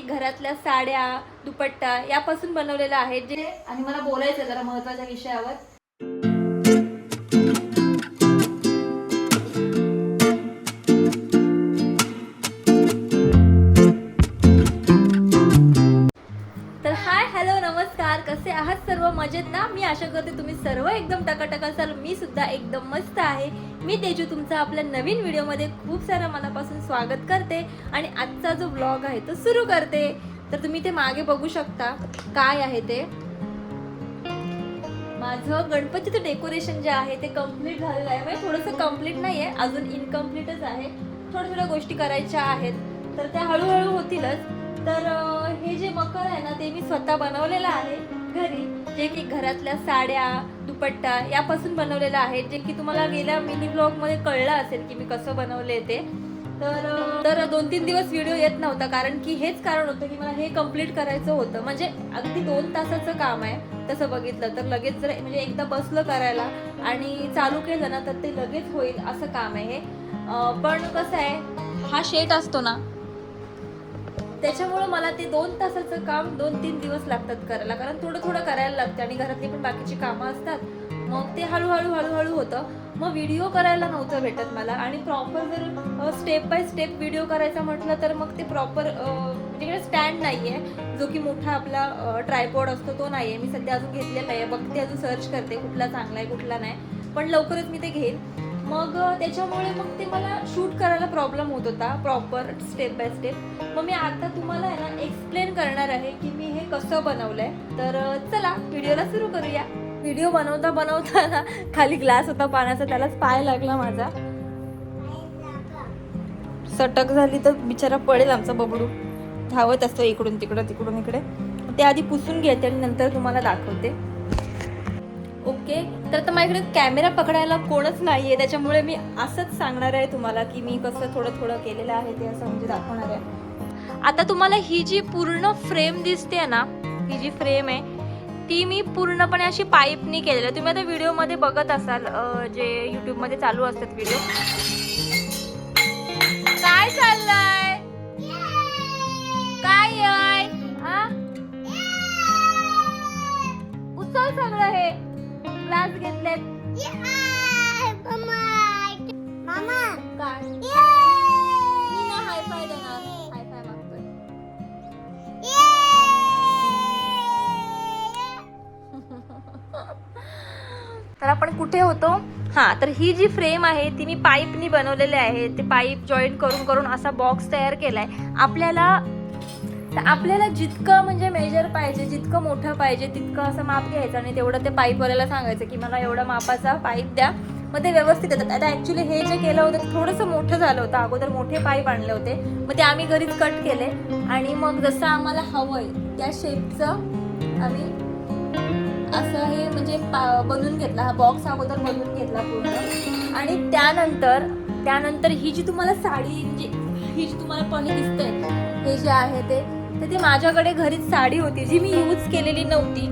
घरातल्या साड्या दुपट्टा यापासून बनवलेला आहे जे आणि मला बोलायचं जरा महत्त्वाच्या विषयावर. मजेत ना? मी आशा करते तुम्ही सर्व एकदम टकाटक असाल. मी सुद्धा एकदम मस्त आहे. मी तेजू तुमचा आपल्या नवीन व्हिडिओमध्ये खूप सारा मनापासून स्वागत करते आणि आजचा जो ब्लॉग आहे तो सुरू करते. तर तुम्ही ते मागे बघू शकता. काय आहे ते? माझं गणपतीचं डेकोरेशन जे आहे ते कंप्लीट झालेलं आहे. म्हणजे थोडंसं कंप्लीट नाही आहे अजून इनकम्प्लीटच आहे. थोड्या थोड्या गोष्टी करायच्या आहेत. तर त्या हळूहळू होतीलच. तर हे जे मकर आहे ना ते मी स्वतः बनवलेलं आहे घरी. जे की घरातल्या साड्या दुपट्टा यापासून बनवलेलं आहे जे की तुम्हाला गेल्या मिनी ब्लॉगमध्ये कळलं असेल की मी कसं बनवले ते. तर तर दोन तीन दिवस व्हिडिओ येत नव्हता कारण की हेच कारण होतं की मला हे कंप्लीट करायचं होतं. म्हणजे अगदी दोन तासाचं काम आहे तसं बघितलं तर लगेच जर म्हणजे एकदा बसलं करायला आणि चालू केलं ना तर ते लगेच होईल असं काम आहे हे. पण कसं आहे हा शेट असतो ना त्याच्यामुळे मला ते दोन तासाचं काम दोन तीन दिवस लागतात करायला. कारण थोडं थोडं करायला लागतं आणि घरातली पण बाकीची कामं असतात. मग ते हळूहळू हळूहळू होतं. मग व्हिडिओ करायला नव्हतं भेटत मला. आणि प्रॉपर जर स्टेप बाय स्टेप व्हिडिओ करायचा म्हटलं तर मग ते प्रॉपर म्हणजे स्टँड नाही आहे जो की मोठा आपला ट्रायपॉड असतो तो नाही आहे मी सध्या अजून घेतलेला आहे. बघते अजून सर्च करते कुठला चांगला आहे कुठला नाही. पण लवकरच मी ते घेईन. मग त्याच्यामुळे मग ते मला शूट करायला प्रॉब्लेम होत होता प्रॉपर स्टेप बाय स्टेप मग मी आता तुम्हाला आहे ना एक्सप्लेन करणार आहे की मी हे कसं बनवलं आहे तर चला व्हिडिओला सुरू करूया. व्हिडिओ बनवता बनवता ना खाली ग्लास होता पाण्याचा त्यालाच पाय लागला माझा. सटक झाली तर बिचारा पडेल आमचा बबडू. धावत असतो इकडून तिकडं तिकडून इकडे. ते आधी पुसून घेते आणि नंतर तुम्हाला दाखवते. ओके? तर आता माझ्याकडे कॅमेरा पकडायला कोणच नाही आहे त्याच्यामुळे मी असंच सांगणार आहे तुम्हाला की मी कसं थोडं थोडं केलेलं आहे ते असं म्हणजे दाखवणार आहे. आता तुम्हाला ही जी पूर्ण फ्रेम दिसते ना ही जी फ्रेम आहे ती मी पूर्णपणे अशी पाईपनी केलेली आहे. तुम्ही आता व्हिडिओमध्ये बघत असाल जे युट्यूबमध्ये चालू असतात व्हिडिओ तर ही जी फ्रेम आहे ती मी पाईपनी बनवलेली आहे. ते पाईप जॉईन करून करून असा बॉक्स तयार केलाय. आपल्याला तर आपल्याला जितकं म्हणजे मेजर पाहिजे जितकं मोठं पाहिजे तितकं असं माप घ्यायचं आणि तेवढं ते पाईपवाल्याला सांगायचं की मला एवढा मापाचा पाईप द्या. मग ते व्यवस्थित येतात. आता ऍक्च्युली हे जे केलं होतं ते थोडंसं मोठं झालं होतं. अगोदर मोठे पाईप आणले होते. मग ते आम्ही घरीच कट केले. आणि मग जसं आम्हाला हवंय त्या शेपचं आम्ही असं हे म्हणजे पा- बनवून घेतला हा बॉक्स अगोदर बनवून घेतला पूर्ण. आणि त्यानंतर त्यानंतर ही जी तुम्हाला साडी म्हणजे ही जी तुम्हाला पण दिसते हे जे आहे ते तर ती माझ्याकडे घरीच साडी होती जी मी यूज केलेली नव्हती.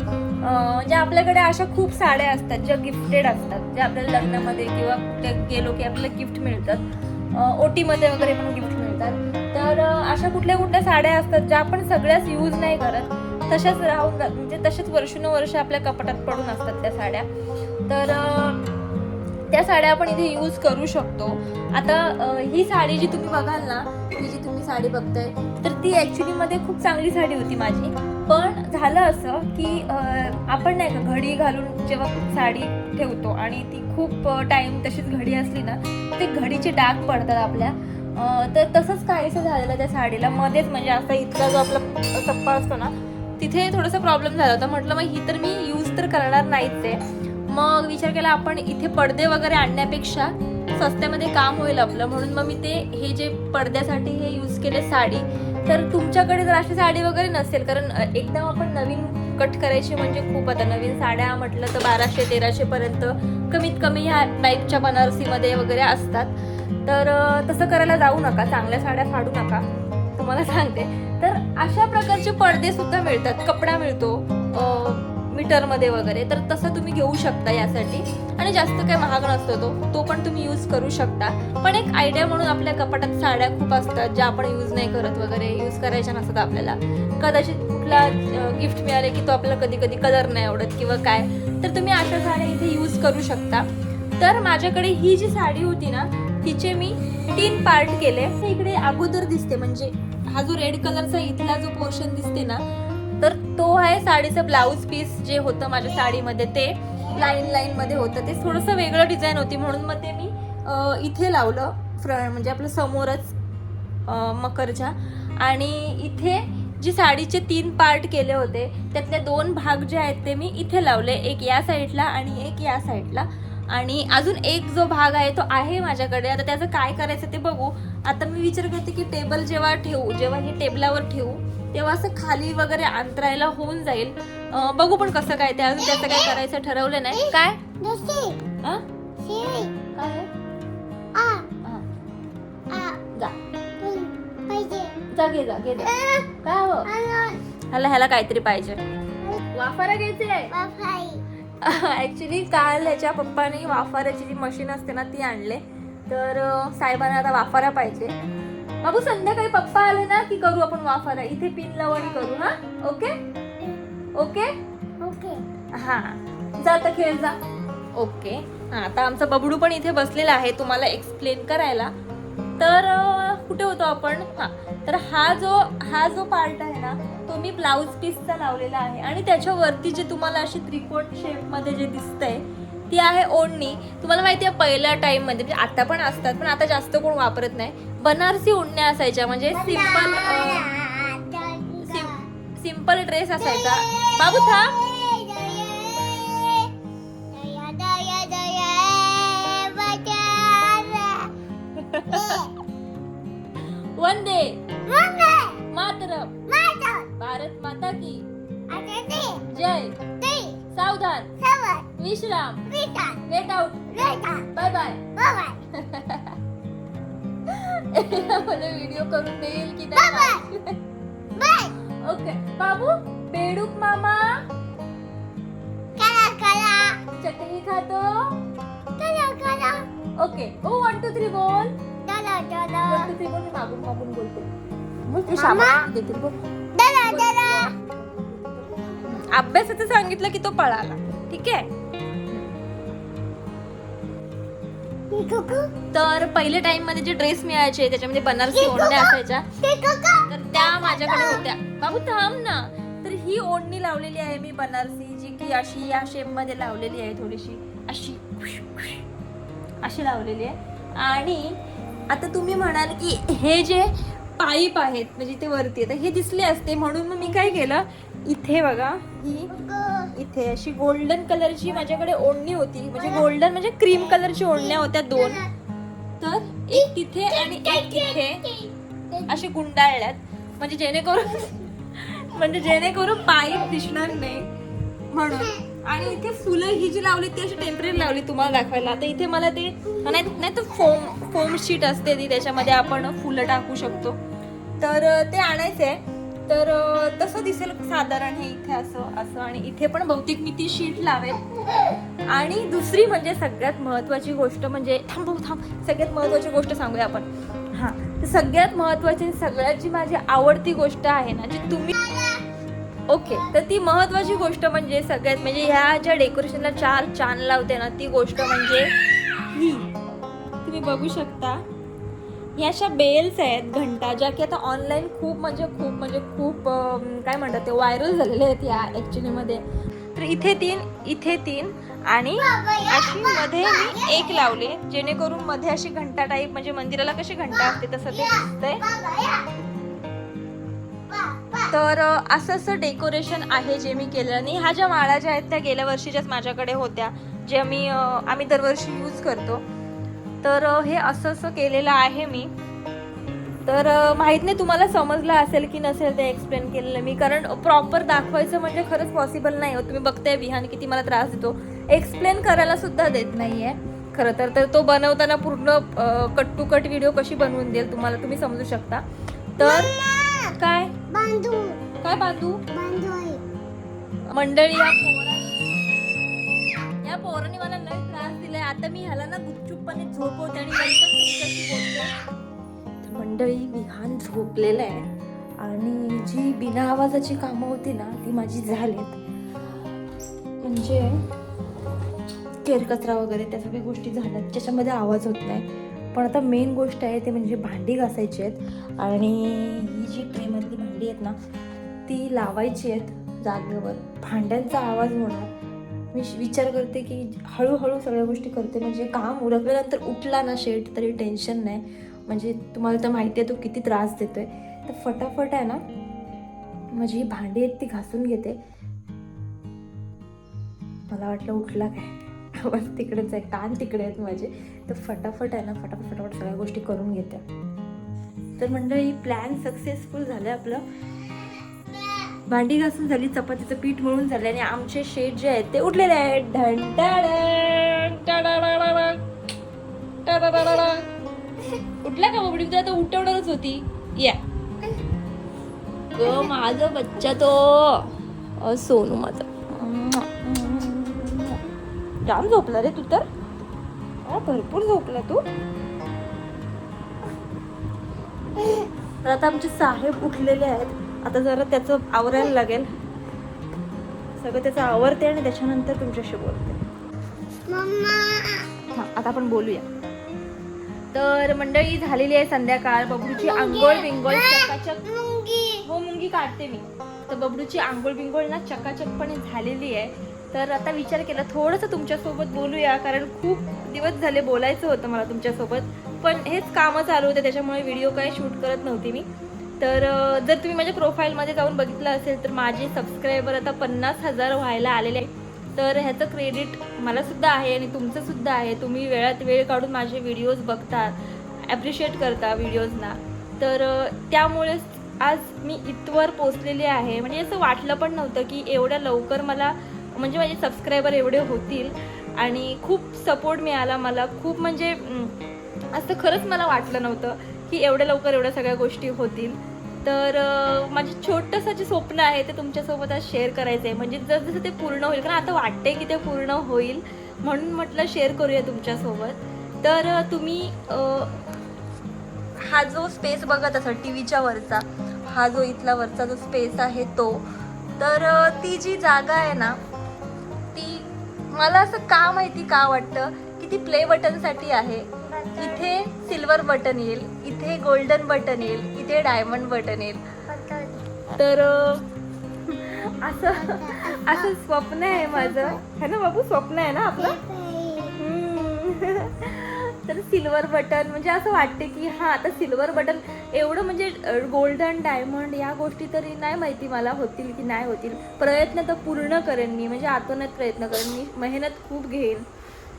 म्हणजे आपल्याकडे अशा खूप साड्या असतात ज्या गिफ्टेड असतात ज्या आपल्याला लग्नामध्ये किंवा कुठे गेलो की आपल्याला गिफ्ट मिळतात. ओटीमध्ये वगैरे पण गिफ्ट मिळतात. तर अशा कुठल्या कुठल्या साड्या असतात ज्या आपण सगळ्याच यूज नाही करत. तशाच राहून म्हणजे तशाच वर्षानुवर्ष आपल्या कपाटात पडून असतात त्या साड्या. तर त्या साड्या आपण इथे यूज करू शकतो. आता ही साडी जी तुम्ही बघाल ना ही जी तुम्ही साडी बघताय तर ती ऍक्च्युली मध्ये खूप चांगली साडी होती माझी. पण झालं असं की आपण नाही का घडी घालून जेव्हा साडी ठेवतो आणि ती खूप टाइम तशीच घडी असली ना ते घडीचे डाग पडतात आपल्या. तर तसंच काहीसं झालेलं त्या साडीला. मध्येच म्हणजे असा इतका जो आपला टप्पा असतो ना तिथे थोडासा प्रॉब्लेम झाला होता. म्हटलं मग ही तर मी यूज तर करणार नाहीच आहे. मग विचार केला आपण इथे पडदे वगैरे आणण्यापेक्षा स्वस्त्यामध्ये काम होईल आपलं. म्हणून मग मी ते हे जे पडद्यासाठी हे यूज केले साडी तर तुमच्याकडे जर अशी साडी वगैरे नसेल कारण एकदम आपण नवीन कट करायची म्हणजे खूप आता नवीन साड्या म्हटलं तर बाराशे तेराशे पर्यंत कमीत कमी ह्या टाईपच्या बनारसीमध्ये वगैरे असतात. तर तसं करायला जाऊ नका. चांगल्या साड्या फाडू नका. तुम्हाला सांगते. तर अशा प्रकारचे पडदे सुद्धा मिळतात. कपडा मिळतो मीटरमध्ये वगैरे. तर तसं तुम्ही घेऊ शकता यासाठी. आणि जास्त काही महाग नसतो तो. तो पण तुम्ही यूज करू शकता. पण एक आयडिया म्हणून आपल्या कपाटात साड्या खूप असतात ज्या आपण यूज नाही करत वगैरे. यूज करायच्या नसतात आपल्याला. कदाचित कुठला गिफ्ट मिळाले की तो आपल्याला कधी कधी कलर नाही आवडत किंवा काय. तर तुम्ही अशा साड्या इथे यूज करू शकता. तर माझ्याकडे ही जी साडी होती ना तिचे मी तीन पार्ट केले. इकडे अगोदर दिसते. म्हणजे हा जो रेड कलरचा इथला जो पोर्शन दिसते ना तर तो आहे साडीचं ब्लाऊज पीस जे होतं माझ्या साडीमध्ये ते लाईन लाईन मध्ये होतं. ते थोडंसं वेगळं डिझाईन होती म्हणून मग ते मी इथे लावलं. फ्रंट म्हणजे आपलं समोरच मकरच्या. आणि इथे जी साडीचे तीन पार्ट केले होते त्यातले दोन भाग जे आहेत ते मी इथे लावले. एक या साईडला आणि एक या साईडला आणि अजून एक जो भाग आहे तो आहे माझ्याकडे. आता त्याचं काय करायचं ते बघू. आता मी विचार करते की टेबल जेव्हा ठेवू जेव्हा हे टेबलावर ठेवू तेव्हा असं खाली वगैरे अंतरायला होऊन जाईल. बघू पण कसं काय ते अजून त्याचं काय करायचं ठरवलं नाही. काय? हा? काय? आहे? हा. जा. जा घे जा घे जा. काय हवं? ह्याला ह्याला काहीतरी पाहिजे. वाफारा घ्यायचे ऍक्च्युली काल ह्याच्या पप्पाने वाफाऱ्याची जी मशीन असते ना ती आणले. तर साहेबांना आता वाफारा पाहिजे. बाबू संध्याकाळी पप्पा आले ना की करू आपण वाफारा. इथे पिन लावणी करू हा? ओके ओके हा. जा आता खेळ जा. ओके हा आता आमचा बबडू पण इथे बसलेला आहे तुम्हाला एक्सप्लेन करायला. तर कुठे होतो आपण? हा. तर हा जो हा जो पार्ट आहे ना तो मी ब्लाऊज पीसचा लावलेला आहे आणि त्याच्यावरती जे तुम्हाला अशी त्रिकोण शेपमध्ये जे दिसतंय ती आहे ओढणी. तुम्हाला माहिती आहे पहिल्या टाइममध्ये म्हणजे आता पण असतात पण आता जास्त कोण वापरत नाही. बनारसी ओढण्या असायच्या म्हणजे सिंपल सिंपल ड्रेस असायचा. बाबू थांब. भारत माता की जय सावधान विश्राम गेट आउट बाय बाय मला व्हिडिओ करून देईल की नाही ओके बाबू बेडूक मामा चटणी खातो ओके ओ वन टू थ्री बोल वन टू थ्री बोल मी मागून मागून बोलते बोल ते शाबासकी देतील बोल अभ्यासाचं सांगितलं की तो पळाला. ठीक आहे? तर पहिले टाइममध्ये जे ड्रेस मिळायचे त्याच्यामध्ये बनारसी ओढण्या असायच्या. तर त्या माझ्याकडे होत्या. बाबू थांब ना. तर ही ओढणी लावलेली आहे मी बनारसी जी की अशी या शेपमध्ये लावलेली आहे थोडीशी. अशी. अशी लावलेली आहे. आणि आता तुम्ही म्हणाल की हे जे पाईप आहेत म्हणजे ते वरती आहे, तर हे दिसले असते. म्हणून मग मी काय केलं? इथे बघा. ही. इथे अशी गोल्डन कलरची माझ्याकडे ओढणी होती. म्हणजे गोल्डन म्हणजे क्रीम कलरची ओढण्या होत्या दोन. तर एक तिथे आणि एक इथे असे गुंडाळल्यात. म्हणजे जेणेकरून म्हणजे जेणेकरून पाईप दिसणार नाही म्हणून. आणि इथे फुलं ही जी लावली ती अशी टेंपररी लावली तुम्हाला दाखवायला. आता इथे मला ते नाही तर फोम फोम शीट असते ती त्याच्यामध्ये आपण फुलं टाकू शकतो. तर ते आणायचंय. तर तसं दिसेल साधारण हे इथे असं असं. आणि इथे पण बहुतेक मी ती शीट लावेल. आणि दुसरी म्हणजे सगळ्यात महत्वाची गोष्ट म्हणजे थांब थांब. सगळ्यात महत्वाची गोष्ट सांगूया आपण. हा. तर सगळ्यात महत्वाची सगळ्यात जी माझी आवडती गोष्ट आहे ना जी तुम्ही ओके. तर ती महत्वाची गोष्ट म्हणजे सगळ्यात म्हणजे ह्या ज्या डेकोरेशनला चार छान लावते ना ती गोष्ट म्हणजे ही. तुम्ही बघू शकता. ह्या अशा बेल्स आहेत घंटा ज्या की आता ऑनलाईन खूप म्हणजे खूप म्हणजे खूप काय म्हणतात ते व्हायरल झालेले आहेत या ॲक्च्युलीमध्ये तर इथे तीन इथे तीन आणि अशी मध्ये मी एक लावले जेणेकरून मध्ये अशी घंटा टाईप म्हणजे मंदिराला कशी घंटा असते तसं ते दिसतंय. तर असं असं डेकोरेशन आहे जे मी केलं आणि ह्या ज्या माळा ज्या आहेत त्या गेल्या वर्षीच्याच माझ्याकडे होत्या जे आम्ही आम्ही दरवर्षी यूज करतो. तर हे असं असं केलेलं आहे मी. तर माहीत नाही तुम्हाला समजलं असेल की नसेल ते एक्सप्लेन केलेलं मी कारण प्रॉपर दाखवायचं म्हणजे खरंच पॉसिबल नाही होत तुम्ही बघताय विहान किती मला त्रास देतो. एक्सप्लेन करायला सुद्धा देत नाहीये. खरं तर तर तो बनवताना पूर्ण कट टू कट व्हिडिओ कशी बनवून देईल तुम्हाला तुम्ही समजू शकता. तर काय? बांधू. काय बांधू? आहे मंडळी या पोरा पोरांनी मला लय त्रास दिलाय. आता मी ह्याला ना गुपचूपपणे झोपवते आणि नंतर तुमच्याशी बोलते. मंडळी विहान झोपलेलं आहे. आणि जी बिना आवाजाची कामं होती ना ती माझी झालीत. म्हणजे केरकचरा वगैरे त्या सगळ्या गोष्टी झाल्यात ज्याच्यामध्ये आवाज होत नाही. पण आता मेन गोष्ट आहे ते म्हणजे भांडी घासायची आहेत. आणि ही जी ट्रेमधली भांडी आहेत ना ती लावायची आहेत जागेवर. भांड्यांचा आवाज होणार. मी श- विचार करते की हळूहळू सगळ्या गोष्टी करते म्हणजे काम उरकल्यानंतर उठला ना शेट तरी टेन्शन नाही. म्हणजे तुम्हाला तर माहिती आहे तो किती त्रास देतो आहे तर फटाफट आहे ना माझी ही भांडी आहेत ती घासून घेते. मला वाटलं उठला काय? आवाज तिकडेच आहे कान तिकडे आहेत माझे. तर फटाफट आहे ना फटाफट फटाफट सगळ्या गोष्टी करून घेते. तर मंडळी प्लॅन सक्सेसफुल झालं आपलं. भांडी घासून झाली चपातीचं पीठ मळून झालं आणि आमचे शेट जे आहेत ते उठलेले आहेत. उठला का बाबडी? तुला तर उठवणारच होती. या. ग माझा बच्चा तो. सोनू माझा. जाम झोपला रे तू तर. भरपूर झोपला तू. तर आता आमचे साहेब उठलेले आहेत. आता जरा त्याचं आवरायला लागेल. सगळं त्याचं आवरते आणि त्याच्यानंतर तुमच्याशी बोलते. हा आता आपण बोलूया. तर मंडळी झालेली आहे संध्याकाळ. बबलूची आंघोळ बिंगोळ चकाचक हो मुंगी. काढते मी. तर बबलूची आंघोळ बिंगोळ ना चकाचकपणे झालेली आहे. तर आता विचार केला थोडंसं तुमच्यासोबत बोलूया कारण खूप दिवस झाले बोलायचं होतं मला तुमच्यासोबत. पण हेच कामं चालू होते त्याच्यामुळे व्हिडिओ काही शूट करत नव्हती मी. तर जर तुम्ही माझ्या प्रोफाईलमध्ये जाऊन बघितलं असेल तर माझे सबस्क्रायबर आता पन्नास हजार व्हायला आलेले आहे तर ह्याचं क्रेडिट मलासुद्धा आहे आणि तुमचंसुद्धा आहे. तुम्ही वेळात वेळ काढून माझे व्हिडिओज बघता ॲप्रिशिएट करता व्हिडिओजना तर त्यामुळेच आज मी इथवर पोचलेली आहे. म्हणजे असं वाटलं पण नव्हतं की एवढ्या लवकर मला म्हणजे माझे सबस्क्रायबर एवढे होतील आणि खूप सपोर्ट मिळाला मला. खूप म्हणजे असं खरंच मला वाटलं नव्हतं की एवढ्या लवकर एवढ्या सगळ्या गोष्टी होतील. तर अं, माझे छोटंसं जे स्वप्न आहे ते तुमच्यासोबत आज शेअर करायचं आहे म्हणजे जसजसं ते पूर्ण होईल कारण आता वाटते की ते पूर्ण होईल म्हणून म्हटलं शेअर करूया तुमच्यासोबत. तर तुम्ही हा जो स्पेस बघत असाल टी व्हीच्या वरचा हा जो इथला वरचा जो स्पेस आहे तो तर ती जी जागा आहे ना ती मला असं का माहिती का वाटतं की ती प्ले बटनसाठी आहे. इथे सिल्वर बटन येईल इथे गोल्डन बटन येईल इथे डायमंड बटन येईल. तर असं असं स्वप्न आहे माझं. है ना बाबू? स्वप्न आहे ना आपलं? तर सिल्वर बटन म्हणजे असं वाटते की हा आता सिल्वर बटन एवढं म्हणजे गोल्डन डायमंड या गोष्टी तरी नाही माहिती मला होतील की नाही होतील. प्रयत्न तर पूर्ण करेन मी म्हणजे आतोनात प्रयत्न करेन. मी मेहनत खूप घेईन.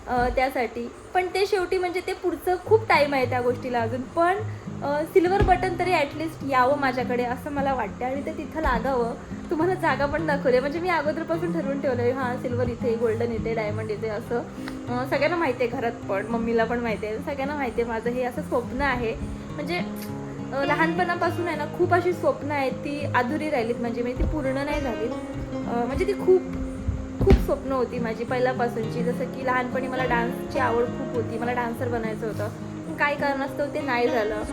त्यासाठी. पण ते शेवटी म्हणजे ते पुढचं खूप टाईम आहे त्या गोष्टीला अजून. पण सिल्वर बटन तरी ॲटलिस्ट यावं माझ्याकडे असं मला वाटतं आणि ते तिथं लागावं. तुम्हाला जागा पण दाखवली. म्हणजे मी अगोदरपासून ठरवून ठेवलं आहे हां सिल्वर इथे गोल्डन इथे डायमंड इथे असं. सगळ्यांना माहिती आहे घरात पण मम्मीला पण माहिती आहे सगळ्यांना माहिती आहे माझं हे असं स्वप्न आहे. म्हणजे लहानपणापासून आहे ना खूप अशी स्वप्न आहेत ती अधुरी राहिलीत. म्हणजे मी ती पूर्ण नाही झाली म्हणजे ती खूप खूप स्वप्न होती माझी पहिल्यापासूनची. जसं की लहानपणी मला डान्सची आवड खूप होती. मला डान्सर बनायचं होतं. पण कारणास्तव ते नाही झालं.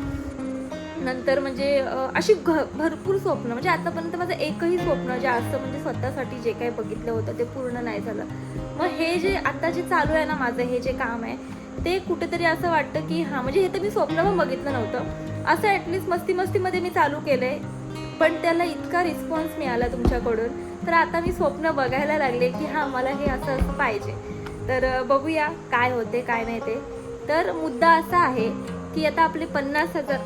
नंतर म्हणजे अशी घ भरपूर स्वप्न. म्हणजे आतापर्यंत माझं एकही स्वप्न जे असतं म्हणजे स्वतःसाठी जे काही बघितलं होतं ते पूर्ण नाही झालं. मग हे जे आता जे चालू आहे ना माझं हे जे काम आहे ते कुठेतरी असं वाटतं की हां म्हणजे हे तर मी स्वप्न पण बघितलं नव्हतं. असं ॲटलिस्ट मस्ती मस्तीमध्ये मी चालू केलं आहे पण त्याला इतका रिस्पॉन्स मिळाला तुमच्याकडून. तर आता मी स्वप्न बघायला लागले की हां मला हे असं असं पाहिजे. तर बघूया काय होते काय नाही ते. तर मुद्दा असा आहे की आता आपले पन्नास हजार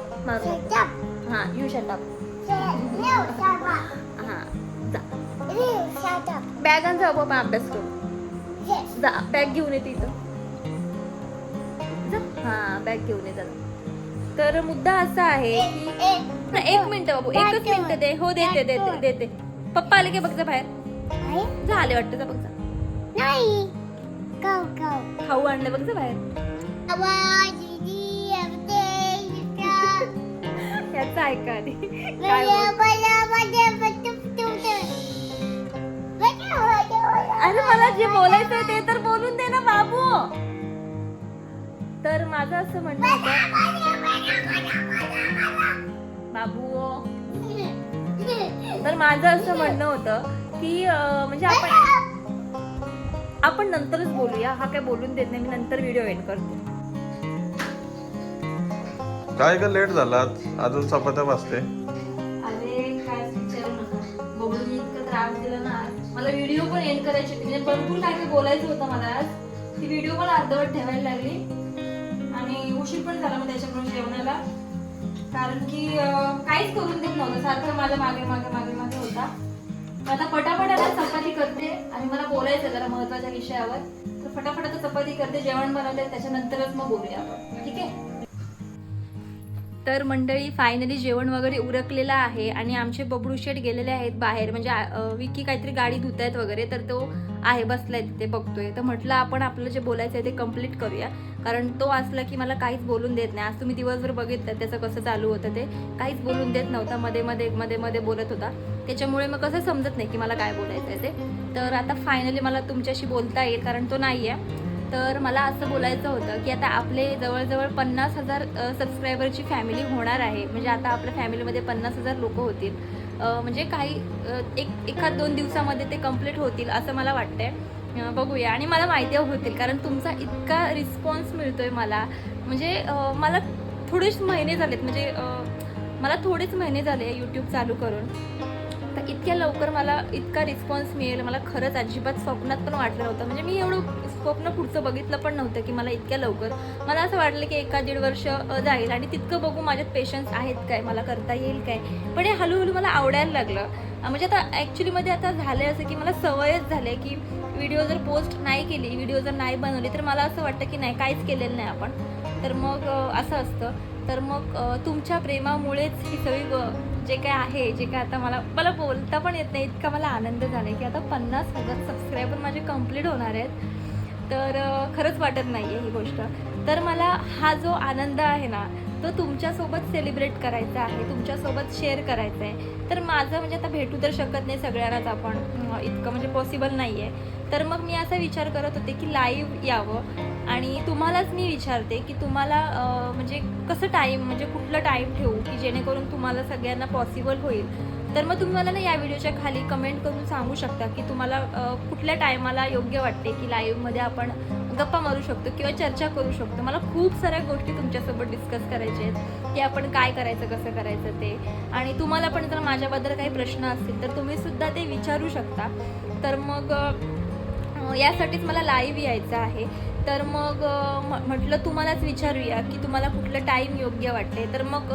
हां यू शटअप हां बॅग जा बाबा अभ्यास करू जा बॅग घेऊन येते इथं हां बॅग घेऊन ये जरा तर मुद्दा असा आहे की एक. मिनिट बाबू एकच मिनिट दे. हो देते देते देते. पप्पा आले की बघ जा बाहेर. जा आले वाटतं जा बघ जा. खाऊ आणलं बघ जा बाहेर. याचं ऐका आधी. अरे मला जे बोलायचं ते तर बोलून दे ना बाबू. तर माझं असं म्हणणं बाबू तर माझं असं म्हणणं होतं की म्हणजे आपण आपण नंतरच बोलूया. हा काय बोलून देत नाही मी नंतर व्हिडिओ एंड करते. काय का लेट झाला अजून चपात्या वाजते अरे काय विचारू नका. बघून इतकं त्रास दिला ना. मला व्हिडिओ पण एंड करायची होती. म्हणजे भरपूर काय काय बोलायचं होतं मला आज. ती व्हिडिओ पण अर्धवट ठेवायला लागली. आणि उशीर पण झाला मग त्याच्यामुळे जेवणाला. कारण की काहीच करून देत नव्हतं. सारखं माझ्या मागे मागे मागे मागे होता. आता फटाफट आता चपाती करते आणि मला बोलायचं जरा महत्त्वाच्या विषयावर. तर फटाफट आता चपाती करते जेवण बनवते त्याच्यानंतरच मग बोलूया आपण. ठीक आहे? तर मंडळी फायनली जेवण वगैरे उरकलेलं आहे आणि आमचे बबडू शेट गेलेले आहेत बाहेर. म्हणजे विकी काहीतरी गाडी धुत आहेत वगैरे तर तो आहे बसलाय तिथे बघतोय. तर म्हटलं आपण आपलं जे बोलायचं आहे ते कंप्लीट करूया. कारण तो असला की मला काहीच बोलून देत नाही. आज तुम्ही दिवसभर बघितलं त्याचं कसं चालू होतं ते. काहीच बोलून देत नव्हता. मध्ये मध्ये मध्ये मध्ये बोलत होता. त्याच्यामुळे मग कसं समजत नाही की मला काय बोलायचं आहे ते. तर आता फायनली मला तुमच्याशी बोलता येईल कारण तो नाही आहे तर मला असं बोलायचं होतं की आता आपले जवळजवळ पन्नास हजार सबस्क्रायबरची फॅमिली होणार आहे. म्हणजे आता आपल्या फॅमिलीमध्ये पन्नास हजार लोक होतील. म्हणजे काही एक एखाद दोन दिवसामध्ये ते कंप्लीट होतील असं मला वाटतंय. बघूया. आणि मला माहिती होतील कारण तुमचा इतका रिस्पॉन्स मिळतोय मला. म्हणजे मला थोडेच महिने झालेत म्हणजे मला थोडेच महिने झाले यूट्यूब चालू करून. तर इतक्या लवकर मला इतका रिस्पॉन्स मिळेल मला खरंच अजिबात स्वप्नात पण वाटलं नव्हतं. म्हणजे मी एवढं स्वप्न पुढचं बघितलं पण नव्हतं की मला इतक्या लवकर. मला असं वाटलं की एका दीड वर्ष जाईल आणि तितकं बघू माझ्यात पेशन्स आहेत काय मला करता येईल काय. पण हे हळूहळू मला आवडायला लागलं. म्हणजे आता ॲक्च्युलीमध्ये आता झालं असं की मला सवयच झाली आहे की व्हिडिओ जर पोस्ट नाही केली व्हिडिओ जर नाही बनवली तर मला असं वाटतं की नाही काहीच केलेलं नाही आपण. तर मग असं असतं. तर मग तुमच्या प्रेमामुळेच ही सगळी जे काय आहे जे काय आता मला मला बोलता पण येत नाही इतका मला आनंद झाला आहे की आता पन्नास हजार सबस्क्रायबर माझे कंप्लीट होणार आहेत. तर खरंच वाटत नाही आहे ही गोष्ट. तर मला हा जो आनंद आहे ना तो तुमच्यासोबत सेलिब्रेट करायचा आहे तुमच्यासोबत शेअर करायचा आहे. तर माझं म्हणजे आता भेटू तर शकत नाही सगळ्यांनाच आपण इतकं म्हणजे पॉसिबल नाही आहे तर मग मी असा विचार करत होते की लाईव्ह यावं. आणि तुम्हालाच मी विचारते की तुम्हाला म्हणजे कसं टाईम म्हणजे कुठलं टाईम ठेवू की जेणेकरून तुम्हाला सगळ्यांना पॉसिबल होईल? तर मग तुम्ही मला ना या व्हिडिओच्या खाली कमेंट करून सांगू शकता की तुम्हाला कुठल्या टायमाला योग्य वाटते की लाईव्हमध्ये आपण गप्पा मारू शकतो किंवा चर्चा करू शकतो? मला खूप साऱ्या गोष्टी तुमच्यासोबत डिस्कस करायच्या आहेत की आपण काय करायचं कसं करायचं ते. आणि तुम्हाला पण जर माझ्याबद्दल काही प्रश्न असतील तर तुम्ही सुद्धा ते विचारू शकता. तर मग यासाठीच मला लाईव्ह यायचं आहे. तर मग म- म्हटलं तुम्हालाच विचारूया की तुम्हाला कुठलं टाईम योग्य वाटते तर मग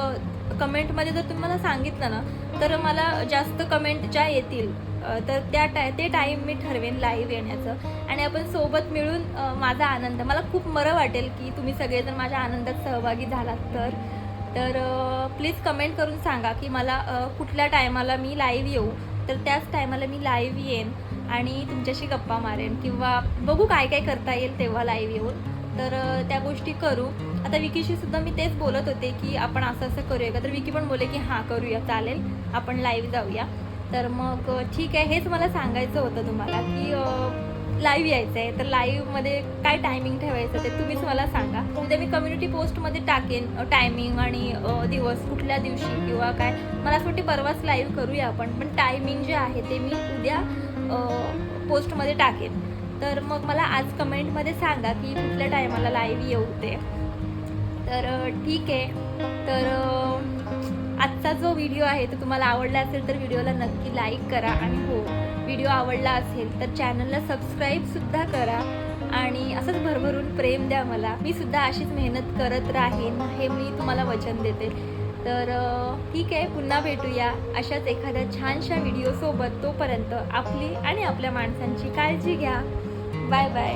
कमेंटमध्ये जर तुम्ही मला सांगितलं ना तर मला जास्त कमेंट ज्या येतील तर त्या टाय ते टाईम मी ठरवेन लाईव्ह येण्याचं. आणि आपण सोबत मिळून माझा आनंद. मला खूप बरं वाटेल की तुम्ही सगळेजण माझ्या आनंदात सहभागी झालात तर. तर प्लीज कमेंट करून सांगा की मला कुठल्या टायमाला मी लाईव्ह येऊ. तर त्याच टायमाला मी लाईव्ह येईन. आणि तुमच्याशी गप्पा मारेन किंवा बघू काय काय करता येईल तेव्हा लाईव्ह येऊन. तर त्या गोष्टी करू. आता विकीशी सुद्धा मी तेच बोलत होते की आपण असं असं करूया का? तर विकी पण बोले की हां करूया चालेल. आपण लाईव्ह जाऊया. तर मग ठीक आहे. हेच मला सांगायचं होतं तुम्हाला की लाईव्ह यायचं आहे तर लाईव्हमध्ये काय टायमिंग ठेवायचं ते तुम्हीच मला सांगा. म्हणजे मी कम्युनिटी पोस्टमध्ये टाकेन टायमिंग आणि दिवस कुठल्या दिवशी किंवा काय. मला असं वाटते परवाच लाईव्ह करूया आपण. पण टायमिंग जे आहे ते मी उद्या पोस्टमध्ये टाकेन. तर मग मला आज कमेंटमध्ये सांगा की कुठल्या टायमाला लाईव्ह येऊ ते. तर ठीक आहे. तर आजचा जो व्हिडिओ आहे तो तुम्हाला आवडला असेल तर व्हिडिओला नक्की लाईक करा. आणि हो व्हिडिओ आवडला असेल तर चॅनलला सबस्क्राईबसुद्धा करा. आणि असंच भरभरून प्रेम द्या मला. मी सुद्धा अशीच मेहनत करत राहीन हे मी तुम्हाला वचन देते. तर ठीक आहे पुन्हा भेटूया अशाच एखाद्या छानशा व्हिडिओसोबत तोपर्यंत आपली आणि आपल्या माणसांची काळजी घ्या. Bye bye